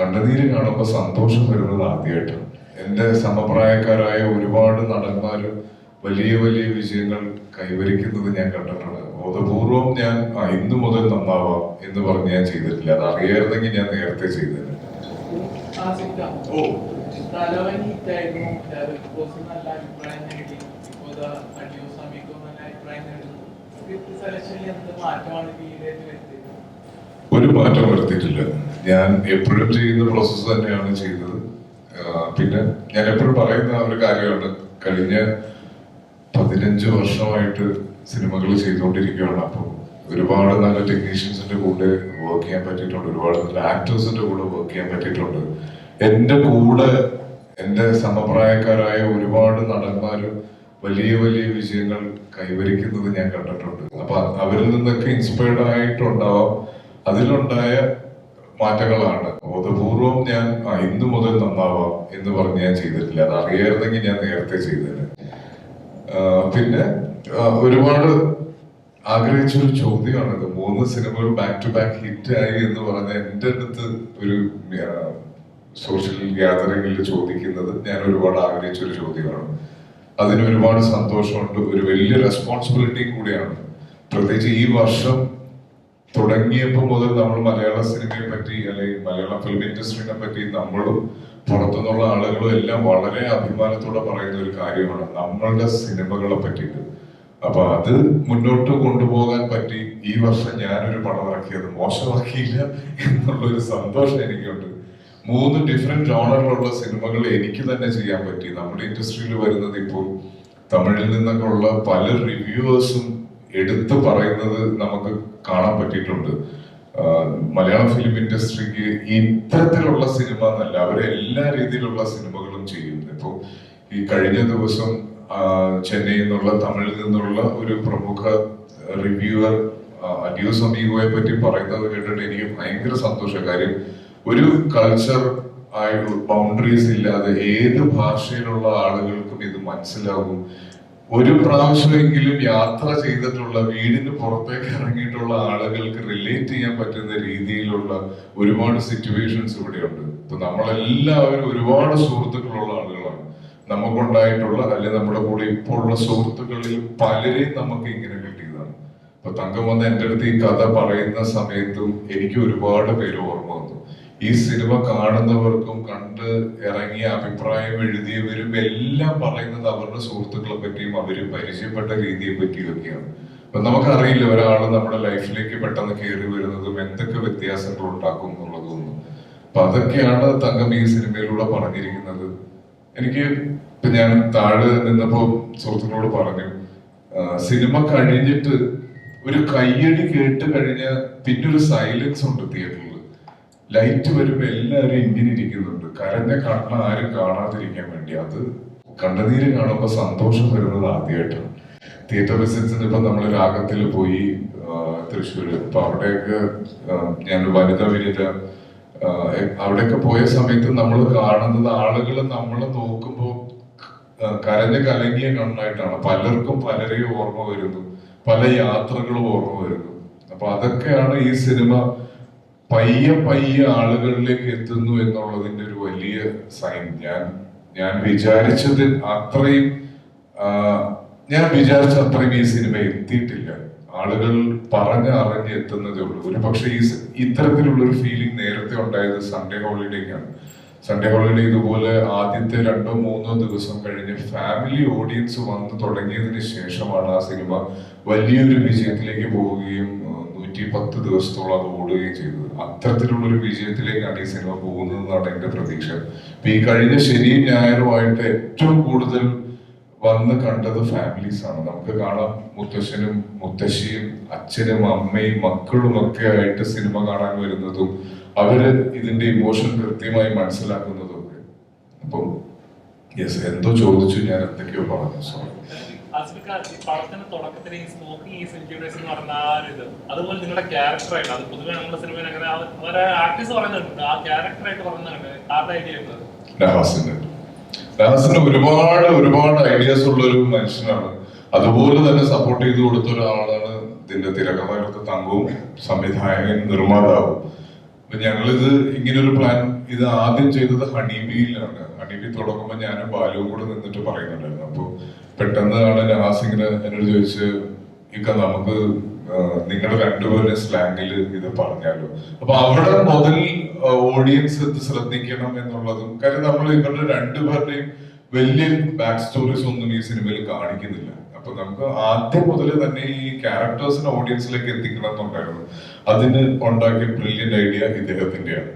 കണ്ണുനീര് കാണുമ്പോൾ സന്തോഷം വരുന്നത് ആദ്യമായിട്ടാണ് എന്റെ സമപ്രായക്കാരായ ഒരുപാട് നടന്മാരും വലിയ വലിയ വിജയങ്ങൾ കൈവരിക്കുന്നത് ഞാൻ കണ്ടിട്ടുണ്ട് ബോധപൂർവം ഞാൻ ആ, ഇന്നു മുതൽ നന്നാവാം എന്ന് പറഞ്ഞ് ഞാൻ ചെയ്തിട്ടില്ല. അത് അറിയായിരുന്നെങ്കിൽ ഞാൻ നേരത്തെ ചെയ്തിരുന്നു. ഓ. അഭിപ്രായം ഒരു മാറ്റം വരുത്തിയിട്ടില്ല. ഞാൻ എപ്പോഴും ചെയ്യുന്ന പ്രോസസ്സ് തന്നെയാണ് ചെയ്തത്. പിന്നെ ഞാൻ എപ്പോഴും പറയുന്ന ഒരു കാര്യമാണ്. കഴിഞ്ഞ പതിനഞ്ച് വർഷമായിട്ട് സിനിമകൾ ചെയ്തുകൊണ്ടിരിക്കുകയാണ്. അപ്പോൾ ഒരുപാട് നല്ല ടെക്നീഷ്യൻസിന്റെ കൂടെ വർക്ക് ചെയ്യാൻ പറ്റിയിട്ടുണ്ട്. ഒരുപാട് നല്ല ആക്ടേഴ്സിന്റെ കൂടെ വർക്ക് ചെയ്യാൻ പറ്റിയിട്ടുണ്ട്. എന്റെ കൂടെ എന്റെ സമപ്രായക്കാരായ ഒരുപാട് നടന്മാരും വലിയ വലിയ വിജയങ്ങൾ കൈവരിക്കുന്നത് ഞാൻ കണ്ടിട്ടുണ്ട്. അപ്പൊ അവരിൽ നിന്നൊക്കെ ഇൻസ്പയർഡ് ആയിട്ടുണ്ടാവാം. അതിലുണ്ടായ മാറ്റങ്ങളാണ്. ബോധപൂർവം ഞാൻ ഇന്നു മുതൽ നന്നാവാം എന്ന് പറഞ്ഞ് ഞാൻ ചെയ്തിട്ടില്ല. അത് അറിയായിരുന്നെങ്കിൽ ഞാൻ നേരത്തെ ചെയ്തേനെ. പിന്നെ ഒരുപാട് ആഗ്രഹിച്ച ഒരു ചോദ്യമാണിത് മൂന്ന് സിനിമകൾ ബാക്ക് ടു ബാക്ക് ഹിറ്റ് ആയി എന്ന് പറഞ്ഞ എന്റെ അടുത്ത് ഒരു സോഷ്യൽ ഗ്യാതറിംഗിൽ ചോദിക്കുന്നത് ഞാൻ ഒരുപാട് ആഗ്രഹിച്ച ഒരു ചോദ്യമാണ്. അതിന് ഒരുപാട് സന്തോഷമുണ്ട്. ഒരു വലിയ റെസ്പോൺസിബിലിറ്റി കൂടിയാണ്. പ്രത്യേകിച്ച് ഈ വർഷം തുടങ്ങിയപ്പോൾ മുതൽ നമ്മൾ മലയാള സിനിമയെ പറ്റി അല്ലെങ്കിൽ മലയാള ഫിലിം ഇൻഡസ്ട്രീനെ പറ്റി നമ്മളും പുറത്തുനിന്നുള്ള ആളുകളും എല്ലാം വളരെ അഭിമാനത്തോടെ പറയുന്ന ഒരു കാര്യമാണ് നമ്മളുടെ സിനിമകളെ പറ്റിയിട്ട്. അപ്പൊ അത് മുന്നോട്ട് കൊണ്ടുപോകാൻ പറ്റി. ഈ വർഷം ഞാനൊരു പടം ഇറക്കിയത് മോശമാക്കിയില്ല എന്നുള്ള ഒരു സന്തോഷം എനിക്കുണ്ട്. മൂന്ന് ഡിഫറെന്റ് ജോണറിലുള്ള സിനിമകൾ എനിക്ക് തന്നെ ചെയ്യാൻ പറ്റി. നമ്മുടെ ഇൻഡസ്ട്രിയിൽ വരുന്നത് ഇപ്പോൾ തമിഴിൽ നിന്നൊക്കെ ഉള്ള പല റിവ്യൂവേഴ്സും എടുത്തു പറയുന്നത് നമുക്ക് കാണാൻ പറ്റിയിട്ടുണ്ട്. മലയാള ഫിലിം ഇൻഡസ്ട്രിക്ക് ഇത്തരത്തിലുള്ള സിനിമ എന്നല്ല അവരെ എല്ലാ രീതിയിലുള്ള സിനിമകളും ചെയ്യുന്നു ഇപ്പോൾ ഈ കഴിഞ്ഞ ദിവസം ചെന്നൈയിൽ നിന്നുള്ള തമിഴിൽ നിന്നുള്ള ഒരു പ്രമുഖ റിവ്യൂവർ അഡിയോ അമീഗോയെ പറ്റി പറയുന്നത് കേട്ടിട്ട് എനിക്ക് ഭയങ്കര സന്തോഷം. കാര്യം ഒരു കൾച്ചർ ആയിട്ടുള്ള ബൗണ്ടറീസ് ഇല്ലാതെ ഏത് ഭാഷയിലുള്ള ആളുകൾക്കും ഇത് മനസ്സിലാകും. ഒരു പ്രാവശ്യമെങ്കിലും യാത്ര ചെയ്തിട്ടുള്ള വീടിന് പുറത്തേക്ക് ഇറങ്ങിയിട്ടുള്ള ആളുകൾക്ക് റിലേറ്റ് ചെയ്യാൻ പറ്റുന്ന രീതിയിലുള്ള ഒരുപാട് സിറ്റുവേഷൻസ് ഇവിടെയുണ്ട്. ഇപ്പൊ നമ്മളെല്ലാവരും ഒരുപാട് സുഹൃത്തുക്കളുള്ള ആളുകളാണ്. നമുക്കുണ്ടായിട്ടുള്ള അല്ലെങ്കിൽ നമ്മുടെ കൂടെ ഇപ്പോൾ ഉള്ള സുഹൃത്തുക്കളിൽ പലരെയും നമുക്ക് ഇങ്ങനെ കിട്ടിയതാണ് ഇപ്പൊ തങ്കം വന്ന് എന്റെ അടുത്ത് ഈ കഥ പറയുന്ന സമയത്തും എനിക്ക് ഒരുപാട് പേര് ഓർമ്മ വന്നു. ഈ സിനിമ കാണുന്നവർക്കും കണ്ട് ഇറങ്ങിയ അഭിപ്രായം എഴുതിയവരും എല്ലാം പറയുന്നത് അവരുടെ സുഹൃത്തുക്കളെ പറ്റിയും അവർ പരിചയപ്പെട്ട രീതിയെ പറ്റിയും ഒക്കെയാണ് അപ്പൊ നമുക്കറിയില്ല ഒരാൾ നമ്മുടെ ലൈഫിലേക്ക് പെട്ടെന്ന് കയറി വരുന്നതും എന്തൊക്കെ വ്യത്യാസങ്ങൾ ഉണ്ടാക്കും എന്നുള്ളതൊന്നും. അപ്പൊ അതൊക്കെയാണ് തങ്കം ഈ സിനിമയിലൂടെ പറഞ്ഞിരിക്കുന്നത്. എനിക്ക് ഇപ്പൊ ഞാൻ താഴെ നിന്നപ്പോ സുഹൃത്തുക്കളോട് പറഞ്ഞു സിനിമ കഴിഞ്ഞിട്ട് ഒരു കയ്യടി കേട്ട് കഴിഞ്ഞ പിന്നൊരു സൈലൻസ് ഉണ്ട് തിയേറ്ററിൽ ലൈറ്റ് വരുമ്പോ എല്ലാവരും ഇങ്ങനെ ഇരിക്കുന്നുണ്ട്. കരഞ്ഞ കണ്ണ ആരും കാണാതിരിക്കാൻ വേണ്ടി. അത് കണ്ണുനീര് കാണുമ്പോ സന്തോഷം വരുന്നത് ആദ്യമായിട്ടാണ് തിയേറ്റർ വിസിറ്റ്സിന് ഇപ്പൊ നമ്മൾ രാഗത്തിൽ പോയി തൃശ്ശൂർ അപ്പൊ അവിടെയൊക്കെ ഞാൻ വനിത വിനിത അവിടെയൊക്കെ പോയ സമയത്ത് നമ്മൾ കാണുന്നത് ആളുകൾ നമ്മൾ നോക്കുമ്പോൾ കരഞ്ഞ് കലങ്ങിയ കണ്ണായിട്ടാണ്. പലർക്കും പലരെയും ഓർമ്മ വരുന്നു. പല യാത്രകളും ഓർമ്മ വരുന്നു. അപ്പൊ അതൊക്കെയാണ് ഈ സിനിമ പയ്യെ പയ്യെ ആളുകളിലേക്ക് എത്തുന്നു എന്നുള്ളതിന്റെ ഒരു വലിയ സൈൻ ഞാൻ ഞാൻ വിചാരിച്ചത് അത്രയും ഞാൻ വിചാരിച്ച അത്രയും ഈ സിനിമ എത്തിയിട്ടില്ല. ആളുകൾ പറഞ്ഞ് അറിഞ്ഞ് എത്തുന്നതേ ഉള്ളൂ. ഒരു പക്ഷേ ഈ ഇത്തരത്തിലുള്ള ഒരു ഫീലിംഗ് നേരത്തെ ഉണ്ടായത് സൺഡേ ഹോളിഡേക്കാണ് സൺഡേ ഹോളിഡേ ഇതുപോലെ ആദ്യത്തെ രണ്ടോ മൂന്നോ ദിവസം കഴിഞ്ഞ് ഫാമിലി ഓഡിയൻസ് വന്ന് തുടങ്ങിയതിന് ശേഷമാണ് ആ സിനിമ വലിയൊരു വിജയത്തിലേക്ക് പോവുകയും നൂറ്റി പത്ത് ദിവസത്തോളം അത് ഓടുകയും ചെയ്തത് അത്തരത്തിലുള്ള ഒരു വിജയത്തിലേക്കാണ് ഈ സിനിമ പോകുന്നതെന്നാണ് എന്റെ പ്രതീക്ഷ. ഇപ്പൊ ഈ കഴിഞ്ഞ ശനിയും ഞായറുമായിട്ട് ഏറ്റവും കൂടുതൽ വന്ന് കണ്ടത് ഫാമിലീസ് ആണ്. നമുക്ക് കാണാം മുത്തശ്ശനും മുത്തശ്ശിയും അച്ഛനും അമ്മയും മക്കളും ഒക്കെ ആയിട്ട് സിനിമ കാണാൻ വരുന്നതും അവർ ഇതിന്റെ ഇമോഷൻ കൃത്യമായി മനസ്സിലാക്കുന്നതും ഒക്കെ. അപ്പം യെസ് എന്തോ ചോദിച്ചു ഞാൻ എന്തൊക്കെയോ പറഞ്ഞു. സോറി ആസിഫിക്ക, ഈ പടത്തിന്റെ തുടക്കത്തിൽ ഈ സ്മോക്കിംഗ് ഈസ് ഇൻക്യൂബേഴ്സ് എന്ന് പറഞ്ഞ ആ ഒരു ഇത്. അതുപോലെ നിങ്ങളുടെ ക്യാരക്ടറായിട്ട് അത് പൊതുവെ നമ്മുടെ സിനിമയിൽ അങ്ങനെ അവരെ ആർട്ടിസ്റ്റ് പറയുന്നുണ്ട്. ആ ക്യാരക്ടറായിട്ട് പറയുന്നുണ്ട്. ആരുടെ ഐഡിയ ആയിരുന്നത് നഹാസിന് നഹാസിന് ഒരുപാട് ഒരുപാട് ഐഡിയാസ് ഉള്ള ഒരു മനുഷ്യനാണ്. അതുപോലെ തന്നെ സപ്പോർട്ട് ചെയ്ത് കൊടുത്ത ഒരാളാണ് ഇതിന്റെ തിരക്കഥകൾക്ക് തങ്കവും സംവിധായകൻ നിർമ്മാതാവും. അപ്പൊ ഞങ്ങളിത് ഇങ്ങനൊരു പ്ലാൻ ഇത് ആദ്യം ചെയ്തത് ഹണിബിയിലാണ് ഹണിബി തുടങ്ങുമ്പോൾ ഞാനും ബാലുവും കൂടെ നിന്നിട്ട് പറയുന്നുണ്ടായിരുന്നു. അപ്പൊ പെട്ടെന്ന് ആണ് നാസ് ഇങ്ങനെ എന്നോട് ചോദിച്ച് ഇക്ക നമുക്ക് നിങ്ങളുടെ രണ്ടുപേരുടെ സ്ലാങ്ങിൽ ഇത് പറഞ്ഞാലോ? അപ്പൊ അവിടെ മുതൽ ഓഡിയൻസ് ഇത് ശ്രദ്ധിക്കണം എന്നുള്ളതും കാര്യം നമ്മൾ ഇവരുടെ രണ്ടുപേരുടെയും വലിയ ബാക്ക് സ്റ്റോറീസ് ഒന്നും ഈ സിനിമയിൽ കാണിക്കുന്നില്ല. അപ്പൊ നമുക്ക് ആദ്യം മുതൽ തന്നെ ഈ ക്യാരക്ടേഴ്സിനെ ഓഡിയൻസിലേക്ക് എത്തിക്കണം എന്നുണ്ടായിരുന്നു. അതിന് ഉണ്ടാക്കിയ ബ്രില്യന്റ് ഐഡിയ ഇദ്ദേഹത്തിന്റെയാണ്.